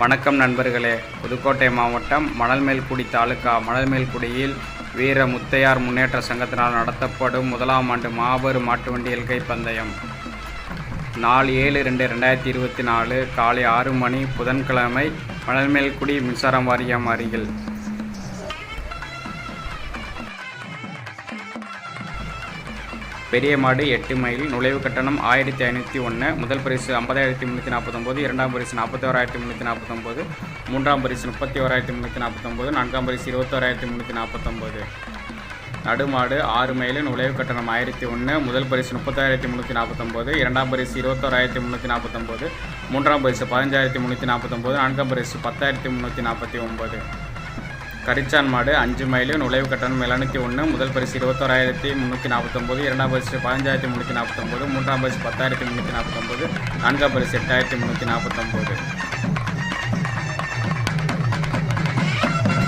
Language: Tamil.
வணக்கம் நண்பர்களே. புதுக்கோட்டை மாவட்டம் மணல்மேல்குடி தாலுகா மணல்மேல்குடியில் வீர முத்தையார் முன்னேற்ற சங்கத்தினால் நடத்தப்படும் முதலாம் ஆண்டு மாபெரும் மாட்டு வண்டி எல்கை பந்தயம். நாலு ஏழு ரெண்டு ரெண்டாயிரத்தி இருபத்தி நாலு காலை ஆறு மணி புதன்கிழமை மணல்மேல்குடி மின்சாரம் வாரியம் அருகில். பெரிய மாடு எட்டு மைல் நுழைவு கட்டணம் ஆயிரத்தி ஐநூற்றி ஒன்று முதல் பரிசு ஐம்பதாயிரத்தி முந்நூற்றி நாற்பத்தொம்போது இரண்டாம் பரிசு நாற்பத்தோராயிரத்தி முந்நூற்றி நாற்பத்தொம்போது மூன்றாம் பரிசு முப்பத்தி ஓராயிரத்தி முந்நூற்றி நாற்பத்தொம்போது நான்காம் பரிசு இருபத்தோராயிரத்தி முந்நூற்றி நாற்பத்தொம்போது. நடுமாடு ஆறு மைல் நுழைவு கட்டணம் ஆயிரத்தி ஒன்று முதல் பரிசு முப்பத்தாயிரத்தி முந்நூற்றி நாற்பத்தொம்போது இரண்டாம் பரிசு இருபத்தோராயிரத்தி முந்நூற்றி நாற்பத்தொம்போது மூன்றாம் பரிசு பதினஞ்சாயிரத்தி முந்நூற்றி நாற்பத்தொம்போது நான்காம் பரிசு பத்தாயிரத்தி முந்நூற்றி நாற்பத்தி ஒம்பது. கரிச்சான் மாடு அஞ்சு மைலு நுழைவு கட்டணம் எழுநூற்றி ஒன்று முதல் பரிசு இருபத்தோராயிரத்தி முந்நூற்றி நாற்பத்தொம்போது இரண்டாம் பரிசு பதினஞ்சாயிரத்தி முந்நூற்றி நாற்பத்தொம்போது மூன்றாம் பரிசு பத்தாயிரத்தி முந்நூற்றி நாற்பத்தொம்போது நான்காம் பரிசு எட்டாயிரத்தி முந்நூற்றி நாற்பத்தொம்போது.